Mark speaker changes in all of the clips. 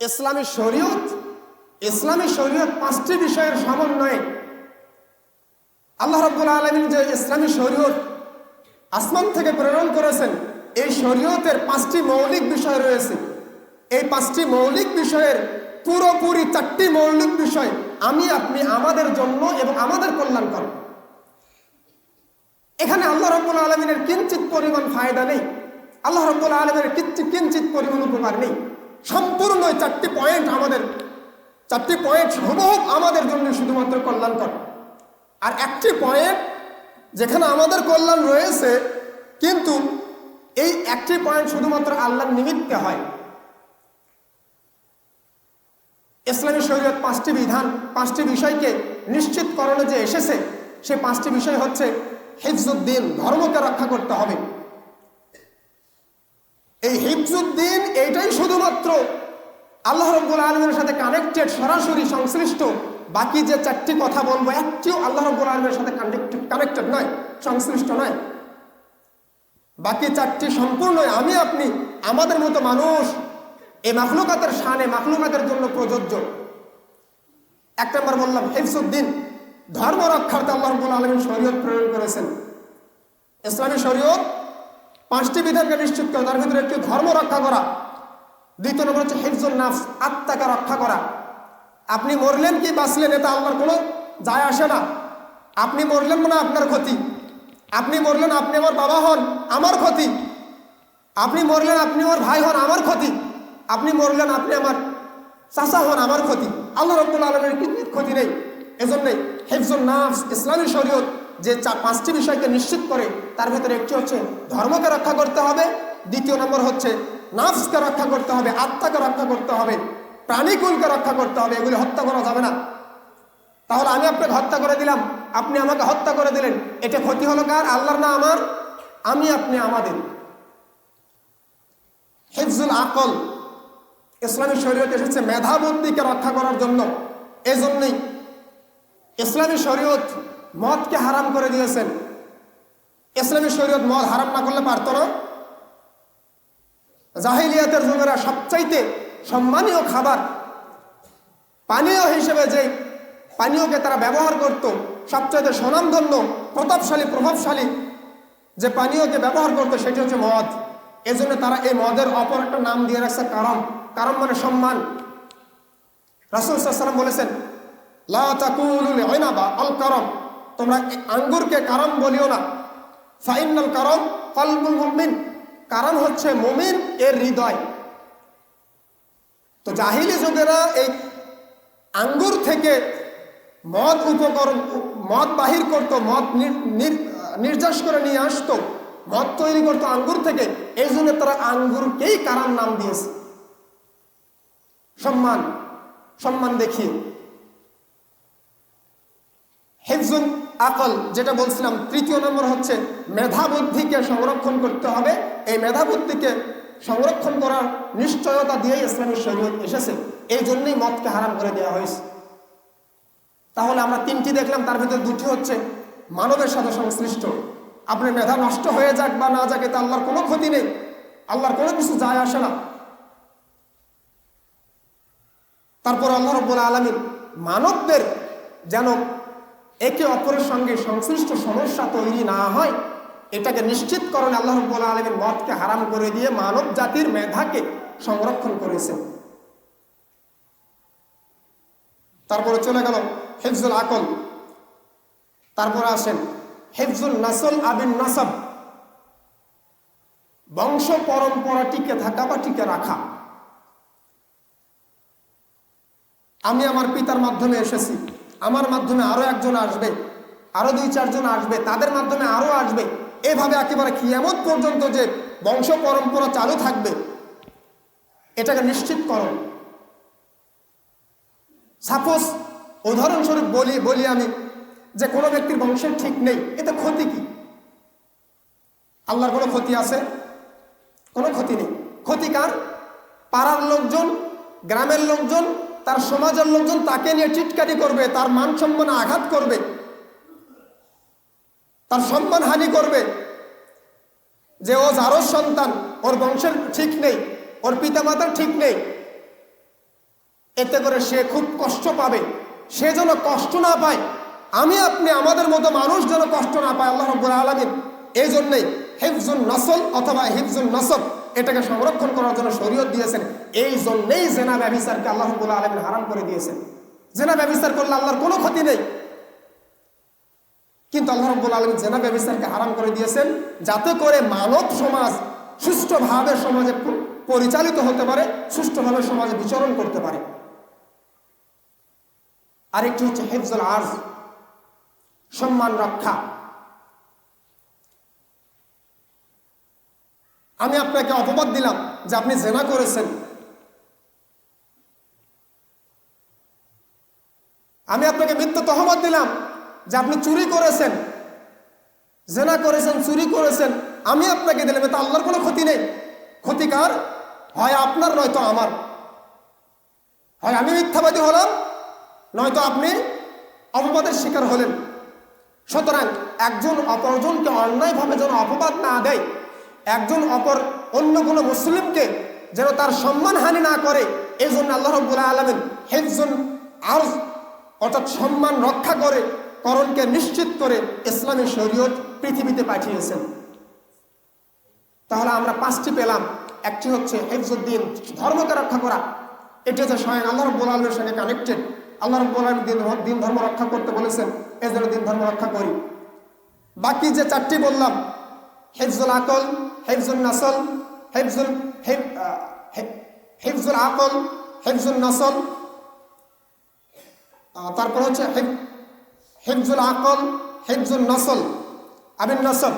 Speaker 1: ইসলামী শরীয়ত ইসলামী শরীয়ত পাঁচটি বিষয়ের সমন্বয়ে। আল্লাহ রব্বুল আলমিন যে ইসলামী শরীয়ত আসমান থেকে প্রেরণ করেছেন, এই শরীয়তের পাঁচটি মৌলিক বিষয় রয়েছে। এই পাঁচটি মৌলিক বিষয়ের পুরোপুরি চারটি মৌলিক বিষয় আমি, আপনি, আমাদের জন্য এবং আমাদের কল্যাণ কর এখানে আল্লাহ রব্বুল আলমিনের কিঞ্চিত পরিমাণ ফায়দা নেই। আল্লাহ রব্বুল আলমের কিঞ্চিত কিঞ্চিত পরিমাণ উপকার নেই। সম্পূর্ণ চারটি পয়েন্ট আমাদের, চারটি পয়েন্ট হুবহু আমাদের জন্য শুধুমাত্র কল্যাণ কল্যাণকর। আর একটি পয়েন্ট যেখানে আমাদের কল্যাণ রয়েছে, কিন্তু এই একটি পয়েন্ট শুধুমাত্র আল্লাহর নিমিত্তে হয়। ইসলামী শরীয়ত পাঁচটি বিধান, পাঁচটি বিষয়কে নিশ্চিত নিশ্চিতকরণে যে এসেছে সেই পাঁচটি বিষয় হচ্ছে হিফজুদ্দিন, ধর্মকে রক্ষা করতে হবে। এই হিফজুদ্দিন এইটাই শুধুমাত্র আল্লাহ রব্বুল আলমের সাথে কানেক্টেড সরাসরি সংশ্লিষ্ট। বাকি যে চারটি কথা বলব, একটিও আল্লাহ রব্বুল আলমের সাথে কানেক্টেড কানেক্টেড নয়, সংশ্লিষ্ট নয়। বাকি চারটি সম্পূর্ণই আমি, আপনি, আমাদের মতো মানুষ, এই মাখলুকাতের শানে, মাখলুকাতের জন্য প্রযোজ্য। এক নম্বর বললাম হিফসুদ্দিন ধর্ম রক্ষার্থে আল্লাহ রব্বুল আলমীর শরীয়ত প্রেরণ করেছেন। ইসলামী শরীয়ত পাঁচটি বিধানকে নিশ্চিত করে, তার ভিতরে একটি ধর্ম রক্ষা করা, দ্বিতীয় নম্বর হচ্ছে হিফজুল নাফস, আত্মাকে রক্ষা করা। আপনি মরলেন কি বাঁচলেন, এটা আল্লাহর কোনো যায় আসে না। আপনি মরলেন মানে আপনার ক্ষতি। আপনি মরলেন, আপনি আমার বাবা হন, আমার ক্ষতি। আপনি মরলেন, আপনি আমার ভাই হন, আমার ক্ষতি। আপনি মরলেন, আপনি আমার চাষা হন, আমার ক্ষতি। আল্লাহ রব্বুল আলমের কিঞ্চিত ক্ষতি নেই? এজন্যই হেফজুল নাফস, ইসলামী শরীয়ত যে চার পাঁচটি বিষয়কে নিশ্চিত করে, তার ভিতরে একটি হচ্ছে ধর্মকে রক্ষা করতে হবে, দ্বিতীয় নম্বর হচ্ছে নাফসকে রক্ষা করতে হবে, আত্মাকে রক্ষা করতে হবে, প্রাণীকুলকে রক্ষা করতে হবে, এগুলি হত্যা করা যাবে না। তাহলে আমি আপনাকে হত্যা করে দিলাম, আপনি আমাকে হত্যা করে দিলেন এটা ক্ষতি হলো কার? আল্লাহর না আমার, আমি, আপনি আমাদের। হেফজুল আকল, ইসলামী শরীয়ত এসেছে মেধা বুদ্ধিকে রক্ষা করার জন্য। এজন্যই ইসলামী শরীয়ত মদকে হারাম করে দিয়েছেন। ইসলামী শরীয়ত মদ হারাম না করলে পারত না। জাহিলিয়াতের যুগেরা সবচাইতে সম্মানীয় খাবার, পানীয় হিসেবে যে পানীয়কে তারা ব্যবহার করত, সবচাইতে স্বনামধন্য, প্রতাপশালী, প্রভাবশালী যে পানীয়কে ব্যবহার করতো সেটি হচ্ছে মদ। এজন্য তারা এই মদের অপর একটা নাম দিয়ে রাখছে কারম। কারম মানে সম্মান। রাসুল সাল্লাম বলেছেন, লা তাকুলুল ইনাবা আল কারম। তোমরা আঙ্গুরকে কারম বলিও না। ফাইনাল কারম কলবুল মুমিন। কারণ হচ্ছে মুমিন এর হৃদয়। তো জাহিলি যুগেরা এই আঙ্গুর থেকে মদ উপকরণ, মদ বাহির করতো, মদ নির্যাস করে নিয়ে আসতো, মদ তৈরি করতো আঙ্গুর থেকে। এই জন্য তারা আঙ্গুরকেই কারণ নাম দিয়েছে। সম্মান সম্মান দেখিয়ে। হেফজুল আকল, যেটা বলছিলাম, তৃতীয় নম্বর হচ্ছে মেধা বুদ্ধিকে সংরক্ষণ করতে হবে। এই মেধা বুদ্ধিকে সংরক্ষণ করার নিশ্চয়তা দিয়েই ইসলামী শরীয়ত এসেছে। এই জন্যই মদকে হারাম করে দেওয়া হয়েছে। তাহলে আমরা তিনটি দেখলাম, তার ভিতরে দুটি হচ্ছে মানবের সাথে সংশ্লিষ্ট। আপনার মেধা নষ্ট হয়ে যাক বা না যাক, এতে আল্লাহর কোনো ক্ষতি নেই। আল্লাহর কোনো কিছু যায় আসে না। তারপর আল্লাহ রব্বুল আলমীর মানবদের যেন একে অপরের সঙ্গে সংশ্লিষ্ট সমস্যা তৈরি না হয়, এটাকে নিশ্চিত করেন আল্লাহ রব্বুল আলমীর মতকে হারাম করে দিয়ে মানব জাতির মেধাকে সংরক্ষণ করেছেন। তারপরে চলে গেল হেফজুল আকল। তারপরে আসেন হেফজুল নাসল আবিন নাসব। বংশ পরম্পরা টিকে থাকা বা টিকে রাখা। আমি আমার পিতার মাধ্যমে এসেছি। আমার মাধ্যমে আরও একজন আসবে, আরও দুই, চারজন আসবে, তাদের মাধ্যমে আরও আসবে। এভাবে একেবারে কিয়ামত পর্যন্ত যে বংশ পরম্পরা চালু থাকবে, এটাকে নিশ্চিত করো। সাপোজ উদাহরণস্বরূপ বলি বলি আমি যে কোনো ব্যক্তির বংশের ঠিক নেই, এতে ক্ষতি কি? আল্লাহর কোনো ক্ষতি আছে? কোনো ক্ষতি নেই। ক্ষতি কার? পাড়ার লোকজন, গ্রামের লোকজন তার সমাজের লোকজন তাকে নিয়ে চিটকাটি করবে, তার মান সম্মানে আঘাত করবে, তার সম্মান হানি করবে। যে ও যারও সন্তান, ওর বংশের ঠিক নেই, ওর পিতামাতার ঠিক নেই, এতে করে সে খুব কষ্ট পাবে। সে যেন কষ্ট না পায়, আমি আপনি আমাদের মতো মানুষ যেন কষ্ট না পায়, আল্লাহ রব্বুল আলমিন এই জন্যেই হিফজুল নসল অথবা হিফজুল নসব এটাকে সংরক্ষণ করার জন্য শরীয়ত দিয়েছেন। এই জন্যেই জেনা ব্যবিচারকে আল্লাহ রব্বুল আলমিন হারাম করে দিয়েছেন। জেনা ব্যবিচার করলে আল্লাহর কোনো ক্ষতি নেই। কিন্তু আল্লাহ রব্বুল আলম জেনা ব্যবস্থাকে হারাম করে দিয়েছেন যাতে করে মানব সমাজ সুষ্ঠুভাবে সমাজে পরিচালিত হতে পারে, সুষ্ঠুভাবে সমাজে বিচরণ করতে পারে। আরেকটি হচ্ছে হেফজুল আর্জ, সম্মান রক্ষা। আমি আপনাকে অপবাদ দিলাম যে আপনি জেনা করেছেন। আমি আপনাকে মিথ্যা তহমত দিলাম যে আপনি চুরি করেছেন, জেনা করেছেন, চুরি করেছেন, আমি আপনাকে দিলাম, এতে আল্লাহর কোনো ক্ষতি নেই। ক্ষতিকার হয় আপনার, নয়তো আমার। হয় আমি মিথ্যাবাদী হলাম, নয়তো আপনি অপবাদের শিকার হলেন। সুতরাং একজন অপরজনকে অন্যায়ভাবে যেন অপবাদ না দেয়, একজন অপর অন্য কোনো মুসলিমকে যেন তার সম্মানহানি না করে, এই জন্য আল্লাহ রব্বুল আলমেন হেফজুল আর্জ অর্থাৎ সম্মান রক্ষা করে করণকে নিশ্চিত করে ইসলামী শরীয়ত পৃথিবীতে পাঠিয়েছেন। তাহলে আমরা পাঁচটি পেলাম। একটি হচ্ছে হেফজুদ্দিন, ধর্মকে রক্ষা করা। এটি হচ্ছে স্বয়ং আল্লাহ রব্বুল আলমের সঙ্গে কানেক্টেড আল্লাহ রব্বুল আলম দিন দিন ধর্ম রক্ষা করতে বলেছেন এই জন্য দিন ধর্ম রক্ষা করি। বাকি যে চারটি বললাম, হেফজুল আকল, হেফজুল নাসল, হেফজুল হেফজুল আকল, হেফজুল নাসল তারপর হচ্ছে হেফ- হেফজুল আকল, হেফজুল নসল, আবিন নসল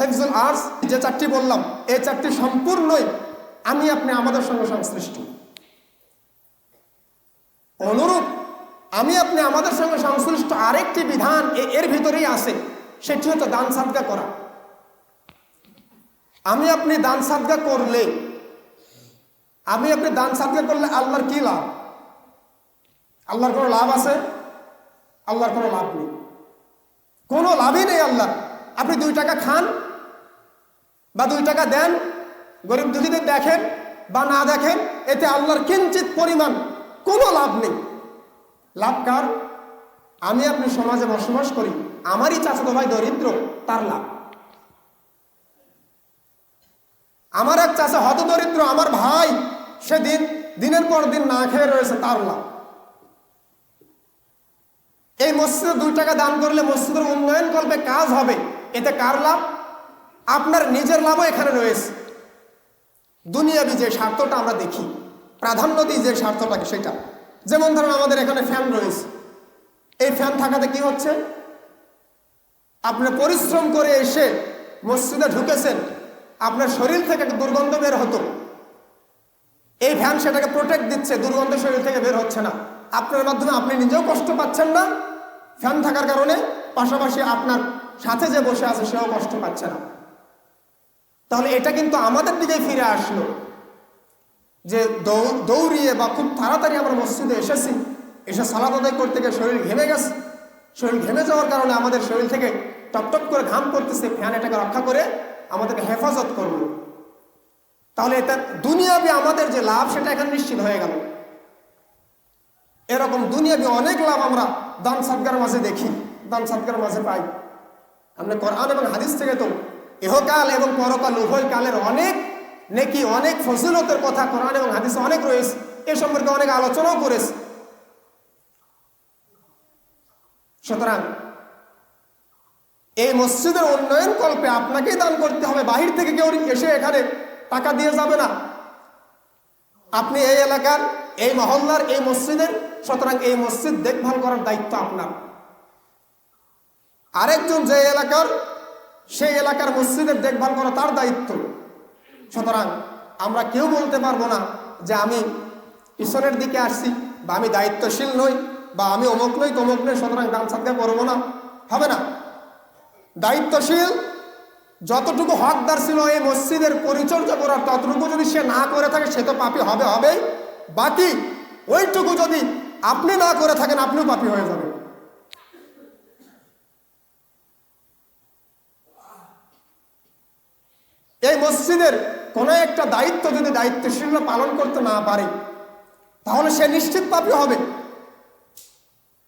Speaker 1: হেফজুল আর্টস যে চারটি বললাম, এই চারটি সম্পূর্ণই আমি আপনি আমাদের সঙ্গে সংশ্লিষ্ট। অনুরূপ, আমি আপনি আমাদের সঙ্গে সংশ্লিষ্ট আরেকটি বিধান এর ভিতরেই আছে, সেটি হচ্ছে দান সাদগা করা। আমি আপনি দান সাদগা করলে, আমি আপনি দান সাদগা করলে আল্লাহর কি লাভ? আল্লাহর কোনো লাভ আছে? আল্লাহর কোনো লাভ নেই। কোনো লাভই নেই আল্লাহ আপনি দুই টাকা খান বা দুই টাকা দেন, গরিব দুঃখীদের দেখেন বা না দেখেন, এতে আল্লাহর কিঞ্চিত পরিমাণ কোনো লাভ নেই। লাভ কার? আমি আপনি সমাজে বসবাস করি, আমারই চাচাতো ভাই দরিদ্র, তার লাভ। আমার এক চাচা হত দরিদ্র আমার ভাই সে দিন দিনের পর দিন না খেয়ে রয়েছে, তার লাভ। এই মসজিদে দুই টাকা দান করলে মসজিদের উন্নয়ন কল্পে কাজ হবে। এতে কার লাভ? আপনার নিজের লাভও এখানে রয়েছে। দুনিয়াবি যে স্বার্থটা আমরা দেখি, প্রাধান্য দিই যে স্বার্থটাকে সেটা। যেমন ধরুন আমাদের এখানে ফ্যান রয়েছে। এই ফ্যান থাকাতে কি হচ্ছে? আপনি পরিশ্রম করে এসে মসজিদে ঢুকেছেন, আপনার শরীর থেকে একটা দুর্গন্ধ বের হতো। এই ফ্যান সেটাকে প্রোটেক্ট দিচ্ছে, দুর্গন্ধ শরীর থেকে বের হচ্ছে না। আপনার মাধ্যমে আপনি নিজেও কষ্ট পাচ্ছেন না ফ্যান থাকার কারণে পাশাপাশি আপনার সাথে যে বসে আছে, সেও কষ্ট পাচ্ছে না। তাহলে এটা কিন্তু আমাদের দিকেই ফিরে আসলো যে দৌড়িয়ে বা খুব তাড়াতাড়ি আমরা মসজিদে এসেছি, এসে সালাদ আদায় করতে গিয়ে শরীর ঘেমে গেছে। শরীর ঘেমে যাওয়ার কারণে আমাদের শরীর থেকে টপটপ করে ঘাম করতেছে ফ্যান এটাকে রক্ষা করে আমাদেরকে হেফাজত করবে তাহলে এটা দুনিয়াবি আমাদের যে লাভ, সেটা এখানে নিশ্চিত হয়ে গেল। এরকম দুনিয়াবি অনেক লাভ আমরা দান সাদগার মাঝে দেখি, দান সাদগার মাঝে পাই। আমরা কোরআন এবং হাদিস থেকে তো ইহকাল এবং পরকাল, উভয় কালের অনেক নেকি, অনেক ফজিলতের কথা কোরআন এবং হাদিসে অনেক রয়েছে। এ সম্পর্কে অনেক আলোচনাও করেছে। সুতরাং এই মসজিদের উন্নয়ন কল্পে আপনাকেই দান করতে হবে। বাহির থেকে কেউ এসে এখানে টাকা দিয়ে যাবে না। আপনি এই এলাকার এই মহল্লার, এই মসজিদের, সুতরাং এই মসজিদ দেখভাল করার দায়িত্ব আপনার। আরেকজন যে এলাকার, সেই এলাকার মসজিদের দেখভাল করা তার দায়িত্ব। সুতরাং আমরা কেউ বলতে পারব না যে আমি পিছনের দিকে আসছি বা আমি দায়িত্বশীল নই বা আমি অমুক নই তমুক নই, সুতরাং দান সাদগা করব না। হবে না। দায়িত্বশীল যতটুকু হকদার ছিল এই মসজিদের পরিচর্যা করার, ততটুকু যদি সে না করে থাকে, সে তো পাপি হবে, হবেই। বাকি ওইটুকু যদি আপনি না করে থাকেন, আপনিও পাপি হয়ে যাবেন। এই মসজিদের কোনো একটা দায়িত্ব যদি দায়িত্বশীলরা পালন করতে না পারে, তাহলে সে নিশ্চিত পাপি হবে।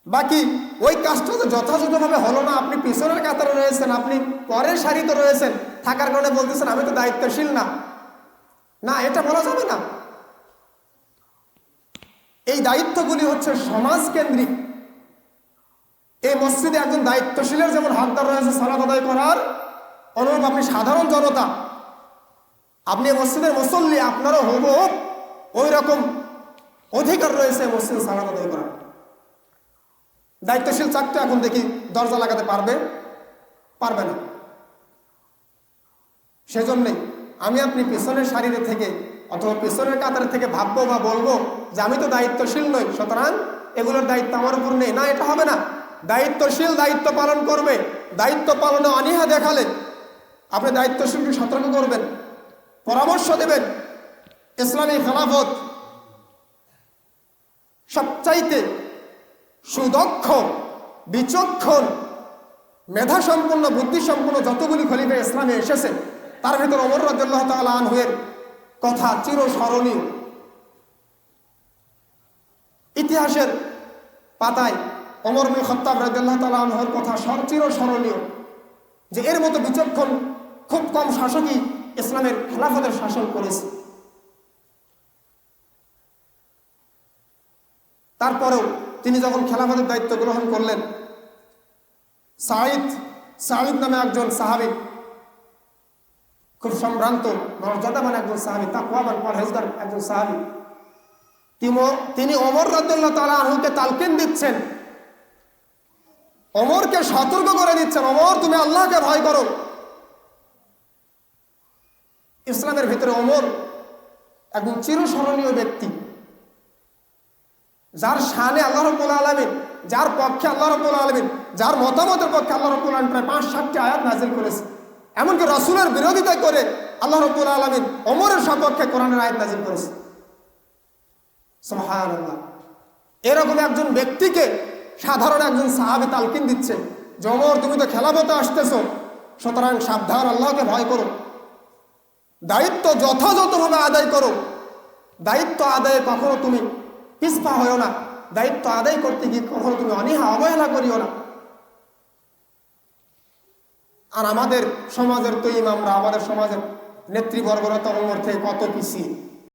Speaker 1: বাকি ওই কাজটা তো যথাযথভাবে হলো না। আপনি পিছনের কাতারে রয়েছেন, আপনি পরের সারিতে রয়েছেন, থাকার কারণে বলতেছেন, আমি তো দায়িত্বশীল না। না, এটা বলা যাবে না। এই দায়িত্বগুলি হচ্ছে সমাজ কেন্দ্রিক এই মসজিদে একজন দায়িত্বশীলের যেমন হাতদার রয়েছে সালাদ আদায় করার অনুরূপ আপনি সাধারণ জনতা, আপনি মসজিদের মুসল্লি, আপনারও হব ওই রকম অধিকার রয়েছে মসজিদ সালাদ আদায় করার। দায়িত্বশীল চাকরি এখন দেখি দরজা লাগাতে পারবে পারবে না। সেজন্যই আমি আপনি পিছনের সারিতে থেকে অথবা পিছনের কাতার থেকে ভাববো বা বলব যে আমি তো দায়িত্বশীল নই, সুতরাং এগুলোর দায়িত্ব আমার উপর নেই। না, এটা হবে না। দায়িত্বশীল দায়িত্ব পালন করবে। দায়িত্ব পালনে অনীহা দেখালে আপনি দায়িত্বশীলকে সতর্ক করবেন, পরামর্শ দেবেন। ইসলামী খেলাফত সবচাইতে সুদক্ষ, বিচক্ষণ মেধা সম্পন্ন বুদ্ধি সম্পন্ন যতগুলি খলিফা ইসলামে এসেছে, তার ভিতর অমর রাজ্লাহ তালা আনহুয়ের কথা চিরস্মরণীয়। ইতিহাসের পাতায় অমর বিন খত্তাব রাজ্লাহ তালা আনহুর কথা চিরস্মরণীয় যে এর মতো বিচক্ষণ, খুব কম শাসকই ইসলামের খেলাফতের শাসন করেছে। তারপরেও তিনি যখন খেলাফতের দায়িত্ব গ্রহণ করলেন, সাঈদ সাঈদ নামে একজন সাহাবি খুব সম্ভ্রান্ত মর্যাদাবান একজন সাহাবি তাকুয়াবান পরহেজগার একজন সাহাবি। তিনি অমর রাজ্লাহ তালা আনহুকে তালকিন দিচ্ছেন। অমরকে সতর্ক করে দিচ্ছেন অমর তুমি আল্লাহকে ভয় করো। ইসলামের ভিতরে অমর একজন চিরস্মরণীয় ব্যক্তি। যার শানে আল্লাহ রব্বুল আলমিন, যার পক্ষে আল্লাহ রব্বুল আলমিন, যার মতামতের পক্ষে আল্লাহ রব্বুল আলমিন প্রায় পাঁচ সাতটি আয়াত নাজিল করেছে। এমনকি রসুলের বিরোধিতা করে আল্লাহ রব্বুল আলমিন অমরের সপক্ষে কোরআনের আয়াত নাজিল করেছে। এরকম একজন ব্যক্তিকে সাধারণ একজন সাহাবি তালকিন দিচ্ছে যে অমর তুমি তো খেলাফতে আসতেছো, সুতরাং সাবধান, আল্লাহকে ভয় করো। দায়িত্ব যথাযথভাবে আদায় করো। দায়িত্ব আদায়ে কখনো তুমি পিসপা হয়েও না। দায়িত্ব আদায় করতে গিয়ে কখনো তুমি অনীহা, অবহেলা করিও না। আর আমাদের সমাজের তো ইমামরা আমাদের সমাজের নেতৃবর্গরা তো থেকে কত পিছিয়ে।